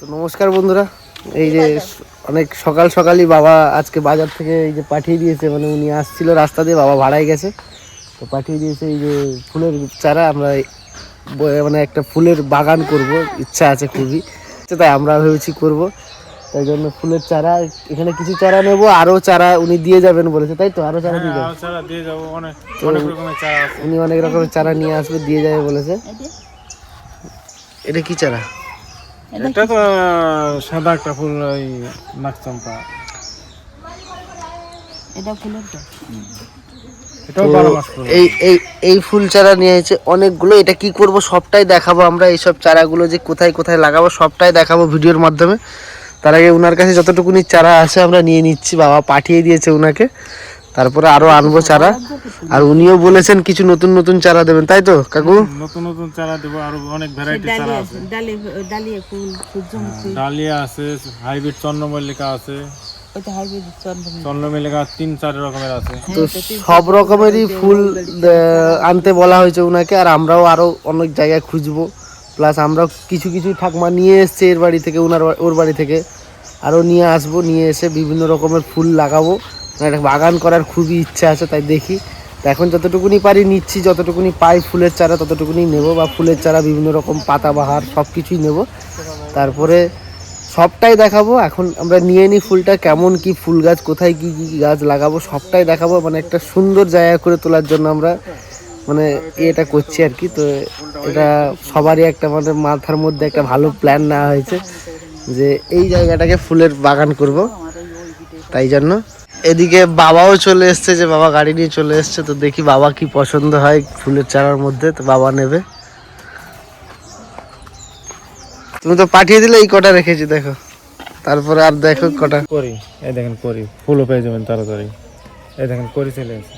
তো নমস্কার বন্ধুরা। এই যে অনেক সকাল সকালই বাবা আজকে বাজার থেকে এই যে পাঠিয়ে দিয়েছে মানে উনি আসছিল রাস্তা দিয়ে বাবা ভাড়ায় গেছে। তো পাঠিয়ে দিয়েছে এই যে ফুলের চারা আমরা মানে একটা ফুলের বাগান করব ইচ্ছা আছে খুবই। তাই আমরা ভেবেছি করব। তাই জন্য ফুলের চারা এখানে কিছু চারা নেব আরও চারা উনি দিয়ে যাবেন বলেছে তাই তো? আরও চারা দিয়ে দিয়ে যাব উনি অনেক রকমের চারা নিয়ে আসবে দিয়ে যাবে বলেছে। এটা কি চারা? এটা তো সাদা একটা ফুল ওই নাকচম্পা এটা ফুলের তো। এই এই এই ফুল চারা নিয়ে এসেছে অনেকগুলো এটা কি করব সবটাই দেখাবো আমরা এইসব চারাগুলো যে কোথায় কোথায় লাগাবো সবটাই দেখাবো ভিডিওর মাধ্যমে। তার আগে ওনার কাছে যতটুকুনি চারা আছে আমরা নিয়ে নিচ্ছি বাবা পাঠিয়ে দিয়েছে ওনাকে তারপরে আরও আনব চারা। আর উনিও বলেছেন কিছু নতুন নতুন চারা দেবেন তাই তো কাকু? নতুন নতুন চারা দেবো আরও অনেক ভ্যারাইটি চারা আছে। ডালি ডালিয়া ফুল সূর্যমুখী ডালিয়া আছে হাইব্রিড চন্দ্রমল্লিকা আছে। ওইটা হাইব্রিড চন্দ্রমুখী চন্দ্রমল্লিকা তিন চার রকমের আছে। তো সব রকমেরই ফুল আনতে বলা হয়েছে ওনাকে আর আমরাও আরও অনেক জায়গায় খুঁজবো। প্লাস আমরাও কিছু কিছু ঠাকমা নিয়ে এসছে এর বাড়ি থেকে ওনার ওর বাড়ি থেকে। আরও নিয়ে আসব নিয়ে এসে বিভিন্ন রকমের ফুল লাগাবো। একটা বাগান করার খুবই ইচ্ছা আছে, তাই দেখি। এখন যতটুকুনি পারি নিচ্ছি, যতটুকুনি পাই ফুলের চারা, ততটুকুনি নেব বা ফুলের চারা, বিভিন্ন রকম পাতাবাহার সব কিছুই নেব। তারপরে সবটাই দেখাবো। এখন আমরা নিয়ে নিই ফুলটা, কেমন কি ফুল গাছ, কোথায় কি কি গাছ লাগাবো, সবটাই দেখাবো। মানে একটা সুন্দর জায়গা করে তোলার জন্য আমরা মানে এটা করছি আর কি। তো এটা সবারই একটা আমাদের মাথার মধ্যে একটা ভালো প্ল্যান নেওয়া হয়েছে যে এই জায়গাটাকে ফুলের বাগান করব। তাই জন্য এদিকে বাবাও চলে এসছে যে বাবা গাড়ি নিয়ে চলে এসছে তো দেখি বাবা কি পছন্দ হয় ফুলের চারার মধ্যে তো বাবা নেবে। তুমি তো পাঠিয়ে দিলে এই কটা রেখেছি দেখো। তারপরে আর দেখো কটা। করি এই দেখেন করি ফুলও পেয়ে যাবেন তাড়াতাড়ি। এই দেখেন করি চলে এসে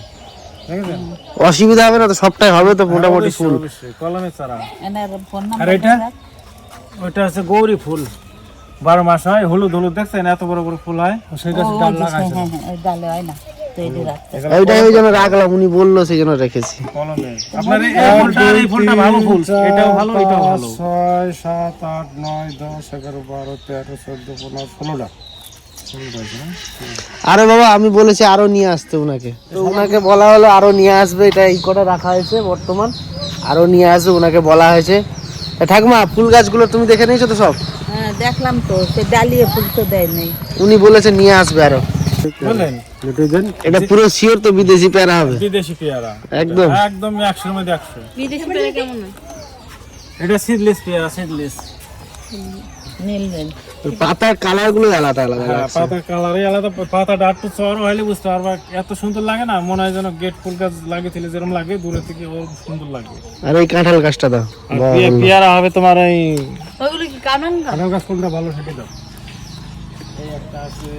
অসুবিধা হবে না তো সবটাই হবে তো মোটামুটি অবশ্যই, ফুল। কলমের চারা। আর এটা? ওইটা আছে গৌরী ফুল। বারো মাস হয় হলুদ হলুদ দেখছেন? এত বড় বড় ফুল হয়। সেই গাছে ডাল লাগাইছে। হ্যাঁ হ্যাঁ ওই ডালে হয় না ওই জন্য রাখলাম উনি বলল সেই জন্য রেখেছি। আপনার এই ফুলটা এই ফুলটা ভালো ফুল। এটাও ভালো এটাও ভালো। ছয় সাত আট নয় দশ এগারো বারো তেরো চোদ্দ পনেরো ষোলোটা। আরে বাবা আমি বলেছি আরও নিয়ে আসতে ওনাকে তো ওনাকে বলা হলো আরও নিয়ে আসবে এটা এই কটা রাখা হয়েছে বর্তমান। আরও নিয়ে আসবে ওনাকে বলা হয়েছে। ঠাকুমা ফুল গাছগুলো তুমি দেখে নিয়েছো তো সব? হ্যাঁ দেখলাম তো সে ডালিয়ে ফুল তো দেয় নাই। উনি বলেছে নিয়ে আসবে আরও। এটা পুরো শিওর তো বিদেশি পেয়ারা হবে। বিদেশি পেয়ারা। একদম। একদম একশোর মধ্যে একশো। বিদেশি পেয়ারা কেমন এটা সিডলেস পেয়ারা সিডলেস পাতার কালারগুলো আলাদা আলাদা হ্যাঁ পাতার কালারই আলাদা পাতাটা একটু হলে বুঝতে পারবা এত সুন্দর লাগে না মনে হয় যেন গেট ফুল গাছ লাগিয়েছিলে যেরকম লাগে দূরে থেকে ওর সুন্দর লাগে। আর এই কাঁঠাল গাছটা দাও। পেয়ারা হবে তোমার এই ওইগুলো কি কানন গাছ? কাঁঠাল গাছ ফুলটা ভালো সেটা দাও। এই একটা আছে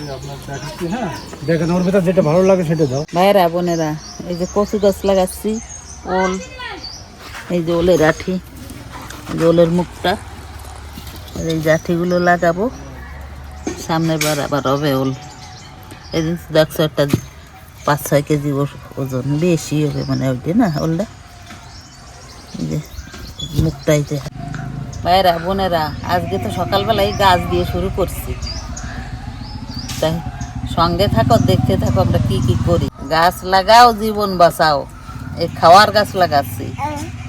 এই আপনার দেখাচ্ছি হ্যাঁ? দেখেন ওর ভিতর যেটা ভালো লাগে সেটা দাও। ভাইরা বোনেরা এই যে কচু গাছ লাগাচ্ছি ওল এই যে ওলের আঠি ওলের মুখটা। এই জাঠিগুলো লাগাবো। সামনের বার আবার হবে ওল। যে দেখছ, একটা পাঁচ ছয় কেজি ওজন বেশি হবে মানে ওইটা না ওলটা? যে মুখটাই যে। ভাইরা বোনেরা, আজকে তো সকালবেলায় গাছ দিয়ে শুরু করছি। তাই সঙ্গে থাকো, দেখতে থাকো আমরা কি কি করি। গাছ লাগাও, জীবন বাঁচাও। এই খাওয়ার গাছ লাগাচ্ছি।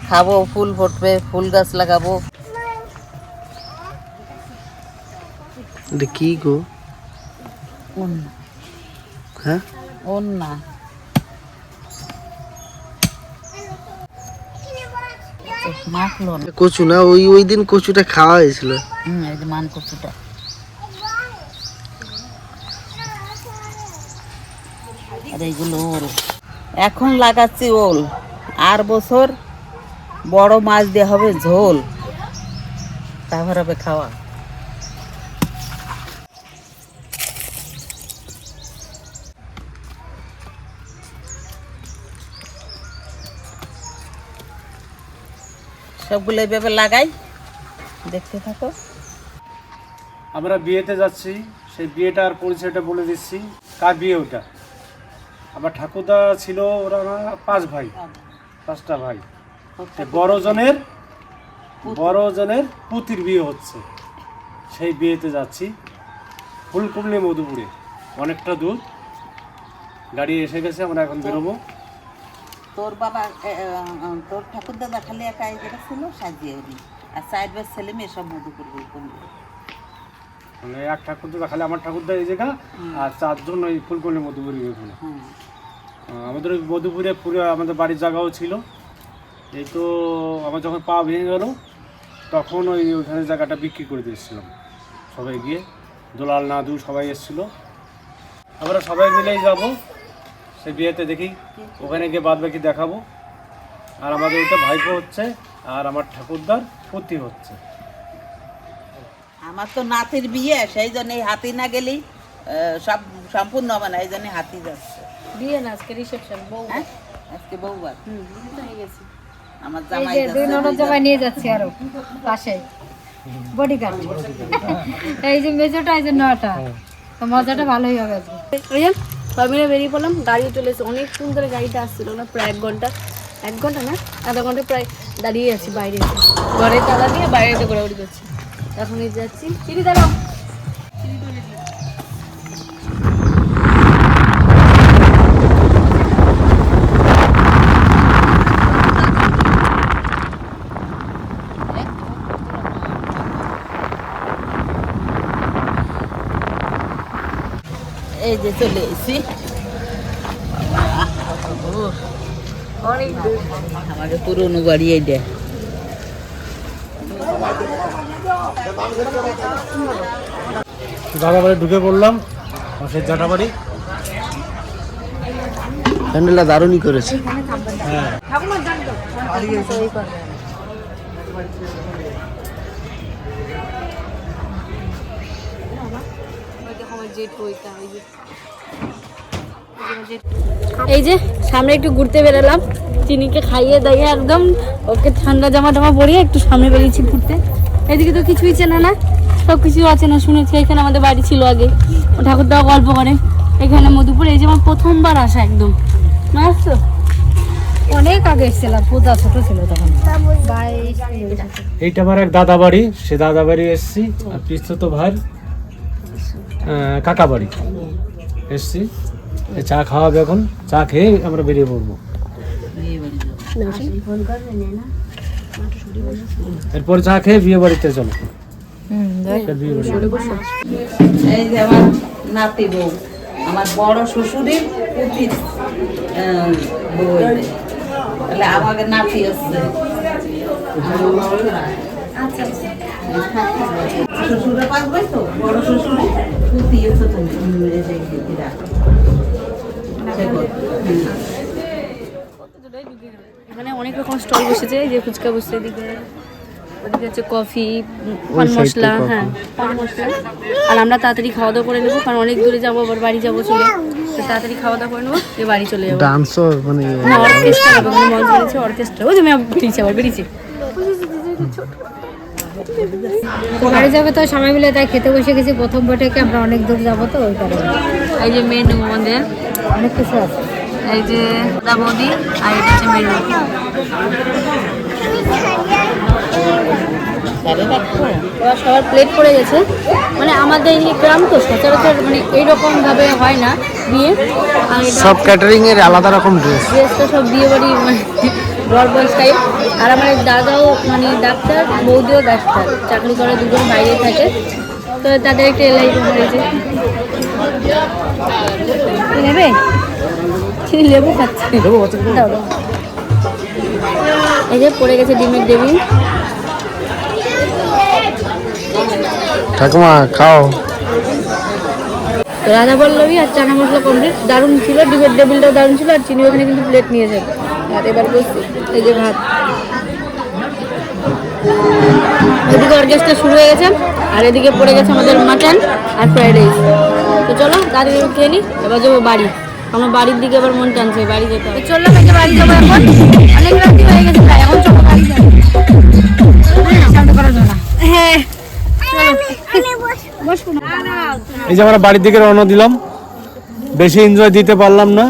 খাব, ফুল ফুটবে, ফুল গাছ লাগাবো। এটা কি গো? হ্যাঁ? উন না। মাখলো কচু না ওই ওই দিন কচুটা খাওয়া হয়েছিল। হুম এই মান কচুটা। আর এইগুলো ওল। এখন লাগাচ্ছি ওল। আর বছর বড় মাছ দিয়ে হবে ঝোল। তারপর হবে খাওয়া। সবগুলো এইভাবে লাগাই। দেখতে থাকো। আমরা বিয়েতে যাচ্ছি সেই বিয়েটার পরিচয়টা বলে দিচ্ছি। কার বিয়ে ওটা আবার ঠাকুরদা ছিল ওরা পাঁচ ভাই পাঁচটা ভাই। তো বড় জনের বড় জনের পুতির বিয়ে হচ্ছে। সেই বিয়েতে যাচ্ছি। ফুলকুমলি মধুপুরে। অনেকটা দূর। গাড়ি এসে গেছে আমরা এখন বেরোবো। তোর বাবা তোর ঠাকুর দাদা খালি একা যেটা ছিল সাজিয়ে উনি আর সাইড বাই ছেলে মেয়ে সব মধুপুর করবে মানে এক ঠাকুর দাদা খালি আমার ঠাকুরদা এই জায়গা আর চারজন ওই ফুলকুমলি মধুপুরি ওখানে হ্যাঁ আমাদের ওই মধুপুরে পুরো আমাদের বাড়ির জায়গাও ছিল। এই তো আমার যখন পা ভেঙে গেল তখন ওই ওইখানে জায়গাটা বিক্রি করে দিয়েছিলাম সবাই গিয়ে দোলাল নাদু সবাই এসেছিল। আমরা সবাই মিলেই যাব। সে বিয়েতে দেখি ওখানে গিয়ে বাদ বাকি দেখাবো। আর আমাদের ওইটা ভাইপো হচ্ছে আর আমার ঠাকুরদার পুতি হচ্ছে। আমার তো নাতির বিয়ে সেই জন্য এই হাতি না গেলেই সব সম্পূর্ণ হবে না এই জন্য হাতি যাচ্ছে। বিয়ে না আজকে রিসেপশন বউ হ্যাঁ? আজকে বউবার হুম বিয়ে তো গেছে। আমার জামাই দুই ননদ জামাই নিয়ে যাচ্ছে আরও পাশে। বডিগার্ড এই যে মেজোটা এই যে নটা। তো মজাটা ভালোই হবে আজকে। সবাই মিলে বেরিয়ে পড়লাম গাড়ি চলে এসে অনেকক্ষণ ধরে গাড়িটা আসছিল না, প্রায় এক ঘণ্টা এক ঘণ্টা না, আধা ঘণ্টা প্রায় দাঁড়িয়ে আছি বাইরে। ঘরে তালা দিয়ে বাইরে ঘোরাঘুরি করছি। এখন এই যাচ্ছি। চিনি দাঁড়াও। চলে এসেছি। আমাদের পুরনো বাড়ি এইটা। দাদা বাড়ি ঢুকে পড়লাম সেই জাটা বাড়ি। প্যান্ডেলটা দারুণই করেছে। হ্যাঁ। এই যে। সামনে একটু ঘুরতে বেরোলাম। চিনিকে খাইয়ে দাইয়ে একদম ওকে ঠান্ডা জামা টামা পরিয়ে একটু সামনে বেরিয়েছি ঘুরতে। এদিকে তো কিছুই চেনে না সব কিছু আছে না শুনেছি। এখানে আমাদের বাড়ি ছিল আগে। ও ঠাকুরটাও গল্প করে। এখানে মধুপুর এই যে আমার প্রথমবার আসা একদম। অনেক আগে এসেছিলাম। পূজা ছোট ছিল তখন। এইটা। আমার এক দাদা বাড়ি সে দাদা বাড়ি এসছি। আর পিস্তুত ভাই কাকা বাড়ি। এসছি। চা খাওয়াবে এখন। চা খেয়ে আমরা বেরিয়ে পড়ব। এরপর চা খেয়ে বিয়ে বাড়িতে চলো। এই যে আমার নাতি বউ আমার বড় শ্বশুরের পুতির। তাহলে আমাকে নাতি আসছে শ্বশুরে পাকবে তো বড় শ্বশুরে তুমি যে। এখানে অনেক রকম স্টল বসেছে যে ফুচকা বসছে এদিকে। ওদিকে হচ্ছে কফি পান মশলা হ্যাঁ পান মশলা। আর আমরা তাড়াতাড়ি খাওয়া দাওয়া করে নেব কারণ অনেক দূরে যাব আবার বাড়ি যাব চলে। তাড়াতাড়ি খাওয়া দাওয়া করে নেব দিয়ে বাড়ি চলে যাব। ডান্সও মানে অর্কেস্ট্রা ওখানে মঞ্চ অর্কেস্ট্রা ওই যে মেয়ে বেরিয়েছে আবার বেরিয়েছে। বাড়ি যাবে তো সবাই মিলে তাই খেতে বসে গেছি। প্রথম বৈঠকে আমরা অনেক দূর যাব তো ওই কারণে। এই যে মেনু আমাদের। অনেক কিছু আছে। এই যে দা বৌদি আর এটা হচ্ছে মেনু। ওরা সবার প্লেট পড়ে গেছে। মানে আমাদের এই গ্রাম তো সচরাচর মানে এইরকম ভাবে হয় না বিয়ে। সব ক্যাটারিং এর আলাদা রকম ড্রেস ড্রেসটা সব বিয়ে বাড়ি মানে গড়বড় টাইপ আর আমার দাদাও মানে ডাক্তার বৌদিও ডাক্তার। চাকরি করে দুজন বাইরে থাকে। তো তাদের একটা এলআই হয়েছে। নেবে? চিনি লেবু খাচ্ছে। এই যে পড়ে গেছে ডিমের দেবী ঠাকুমা খাও। রাধা পল্লবী আর চানা মশলা কমপ্লিট দারুণ ছিল। ডিমের টেবিলটাও দারুণ ছিল। আর চিনি ওখানে কিন্তু প্লেট নিয়ে যাবে। এবার বসছি এই যে ভাত। এদিকে শুরু হয়ে গেছে, আর এদিকে পড়ে গেছে আমাদের মাটন আর ফ্রাইড রাইস তো চলো তাড়াতাড়ি খেয়ে নিই এবার যাব বাড়ি। আমার বাড়ির দিকে আবার মন টানছে, বাড়ি যেতে হবে। চললাম বাড়ি যাব এখন। অনেক রাত্রি হয়ে গেছে এখন চলো হ্যাঁ এই যে আমরা বাড়ির দিকে রওনা দিলাম। বেশি এনজয় দিতে পারলাম না।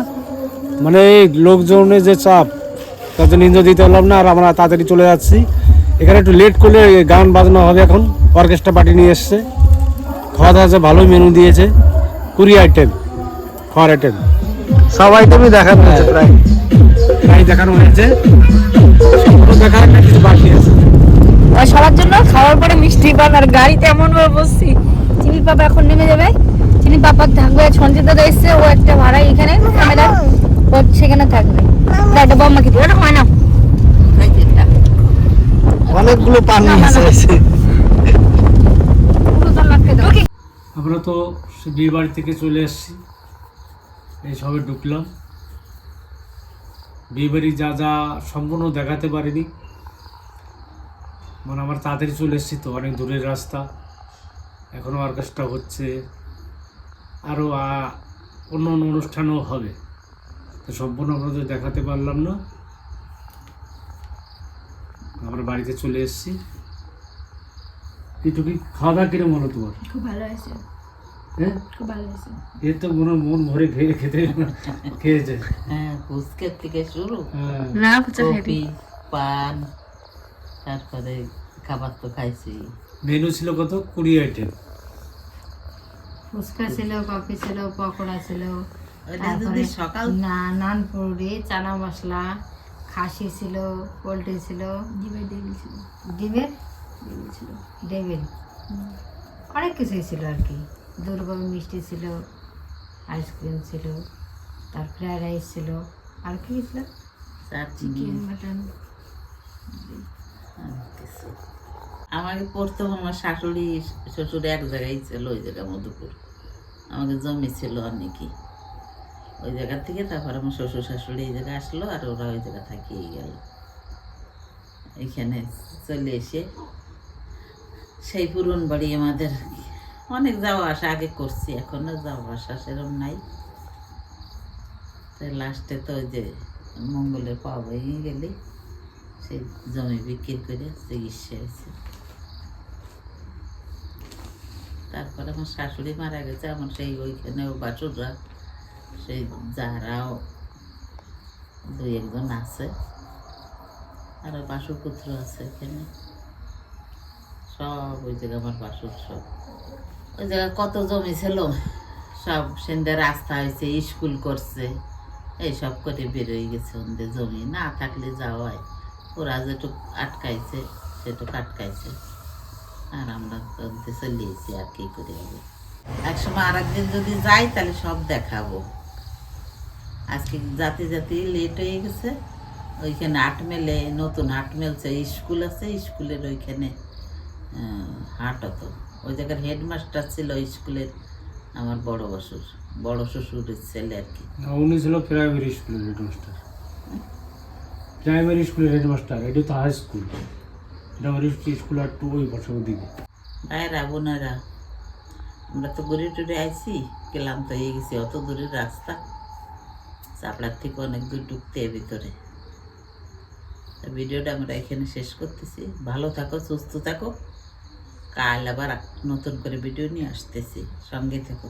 মানে এই লোকজনের যে চাপ তার জন্য এনজয় দিতে পারলাম না আর আমরা তাড়াতাড়ি চলে যাচ্ছি। এখানে একটু লেট করলে গান বাজনা হবে এখন অর্কেস্ট্রা পার্টি নিয়ে এসছে। খাওয়া দাওয়া ভালোই মেনু দিয়েছে কুড়ি আইটেম খাওয়ার আইটেম সব আইটেমই দেখানো হয়েছে প্রায়। তাই দেখানো হয়েছে। দেখার একটা কিছু বাকি আছে। সবার জন্য খাওয়ার পরে মিষ্টি পান আর গাড়িতে এমন ভাবে বসছি। চিনির পাপা এখন নেমে যাবে। চিনির পাপা থাকবে সঞ্জিত দাদা এসছে ও একটা ভাড়া এখানে। ক্যামেরা সেখানে থাকবে। হয় না। অনেকগুলো পান আমরা তো সে বিয়ে বাড়ি থেকে চলে এসেছি। এই সবে ঢুকলাম। বিয়ে বাড়ি যা যা সম্পূর্ণ দেখাতে পারিনি। মানে আমার তাড়াতাড়ি চলে এসেছি তো অনেক দূরের রাস্তা। এখনও অর্কেস্ট্রা হচ্ছে। আরও অন্য অন্য অনুষ্ঠানও হবে। তো সম্পূর্ণ আপনাদের দেখাতে পারলাম না। আমরা বাড়িতে চলে এসেছি। কিছু কি খাওয়া দাওয়া কিরম হলো তোমার? খুব ভালো হয়েছে। হ্যাঁ? খুব ভালো হয়েছে। এ তো মনে মন ভরে খেয়ে খেতে খেয়েছে। হ্যাঁ ফুচকের থেকে শুরু হ্যাঁ। না কপি পান তারপরে খাবার তো খাইছি। মেনু ছিল কত? কুড়ি আইটেম ফুচকা ছিল কফি ছিল পকোড়া ছিল সকাল না নান পুরি চানা মশলা খাসি ছিল পোলট্রি ছিল। ডিমের ডিম ছিল। ডিমের? ডিম ছিল। ডেবিল অনেক কিছুই ছিল আর কি। দুর্গম মিষ্টি ছিল আইসক্রিম ছিল তার ফ্রাইড রাইস ছিল আর কি ছিল? চাটনি। মাটন। কিছু। আমাকে প্রথম আমার শাশুড়ি শ্বশুর এক জায়গায় ছিল ওই জায়গা মধুপুর। আমাকে জমি ছিল অনেকই ওই জায়গা থেকে তারপর আমার শ্বশুর শাশুড়ি এই জায়গায় আসলো আর ওরা ওই জায়গা থাকিয়ে গেল। এখানে চলে এসে সেই পুরন বাড়ি আমাদের। অনেক যাওয়া আসা আগে করছি, এখনও যাওয়া আসা সেরকম নাই। তাই লাস্টে তো ওই যে মঙ্গলের পাওয়া ভেঙে গেলে সেই জমি বিক্রি করে চিকিৎসা হয়েছে। তারপরে আমার শাশুড়ি মারা গেছে, আমার সেই ওইখানেও বাসুররা সেই যারাও দুই একজন আছে। আর বাসুপুত্র আছে এখানে। সব ওই জায়গায় আমার বাসুর সব ওই জায়গায় কত জমি ছিল? সব সেন্দে রাস্তা হয়েছে, স্কুল করছে। এইসব করে বেরোয় গেছে ওদের জমি। না থাকলে যাওয়ায়। ওরা যেটুক আটকাইছে, সেটুক আটকাইছে। আর আমরা চলিয়েছি আর কি করে? হবে একসময় আর একদিন যদি যাই, তাহলে সব দেখাবো। আজকে জাতি জাতি লেট হয়ে গেছে। ওইখানে আট মেলে নতুন হাট মেলছে স্কুল আছে স্কুলের ওইখানে হাট হতো। ওই জায়গার হেডমাস্টার ছিল স্কুলের আমার বড় বসুর বড় শ্বশুরের ছেলে আর কি। উনি ছিল প্রাইমারি স্কুলের হেডমাস্টার প্রাইমারি স্কুলের হেডমাস্টার এটা তো হাই স্কুল প্রাইমারি স্কুল আর টু ওই বছর দিকে ভাইরা বোনেরা আমরা তো ঘুরে টুরে আইছি গেলাম তো এই গেছি অত দূরের রাস্তা। চাপড়ার থেকে অনেক দূর ঢুকতে ভিতরে। ভিডিওটা আমরা এখানে শেষ করতেছি। ভালো থাকো, সুস্থ থাকো। কাল আবার নতুন করে ভিডিও নিয়ে আসতেছি। সঙ্গে থেকো।